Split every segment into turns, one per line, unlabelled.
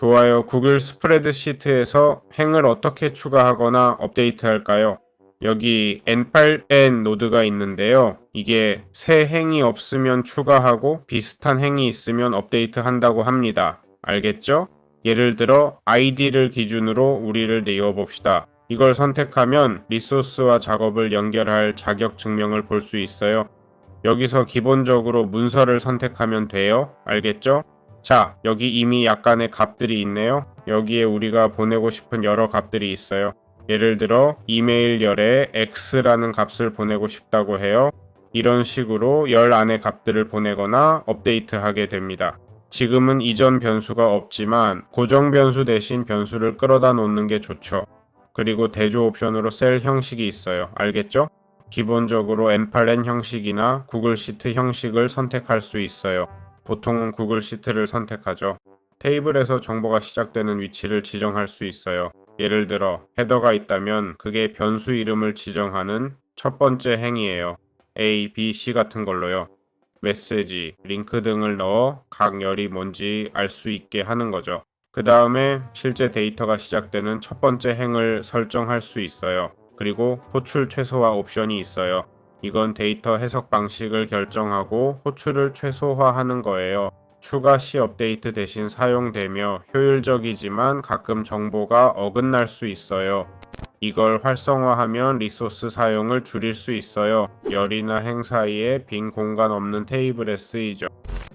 좋아요. 구글 스프레드시트에서 행을 어떻게 추가하거나 업데이트할까요? 여기 N8N 노드가 있는데요. 이게 새 행이 없으면 추가하고 비슷한 행이 있으면 업데이트 한다고 합니다. 알겠죠? 예를 들어 ID를 기준으로 우리를 내어 봅시다. 이걸 선택하면 리소스와 작업을 연결할 자격 증명을 볼 수 있어요. 여기서 기본적으로 문서를 선택하면 돼요. 알겠죠? 자, 여기 이미 약간의 값들이 있네요. 여기에 우리가 보내고 싶은 여러 값들이 있어요. 예를 들어 이메일 열에 x라는 값을 보내고 싶다고 해요. 이런 식으로 열 안의 값들을 보내거나 업데이트하게 됩니다. 지금은 이전 변수가 없지만 고정 변수 대신 변수를 끌어다 놓는 게 좋죠. 그리고 대조 옵션으로 셀 형식이 있어요. 알겠죠? 기본적으로 M8N 형식이나 구글 시트 형식을 선택할 수 있어요. 보통은 구글 시트를 선택하죠. 테이블에서 정보가 시작되는 위치를 지정할 수 있어요. 예를 들어 헤더가 있다면 그게 변수 이름을 지정하는 첫 번째 행위예요. A, B, C 같은 걸로요. 메시지, 링크 등을 넣어 각 열이 뭔지 알 수 있게 하는 거죠. 그 다음에 실제 데이터가 시작되는 첫 번째 행을 설정할 수 있어요. 그리고 호출 최소화 옵션이 있어요. 이건 데이터 해석 방식을 결정하고 호출을 최소화하는 거예요. 추가 시 업데이트 대신 사용되며 효율적이지만 가끔 정보가 어긋날 수 있어요. 이걸 활성화하면 리소스 사용을 줄일 수 있어요. 열이나 행 사이에 빈 공간 없는 테이블에 쓰이죠.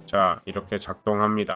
자, 이렇게 작동합니다.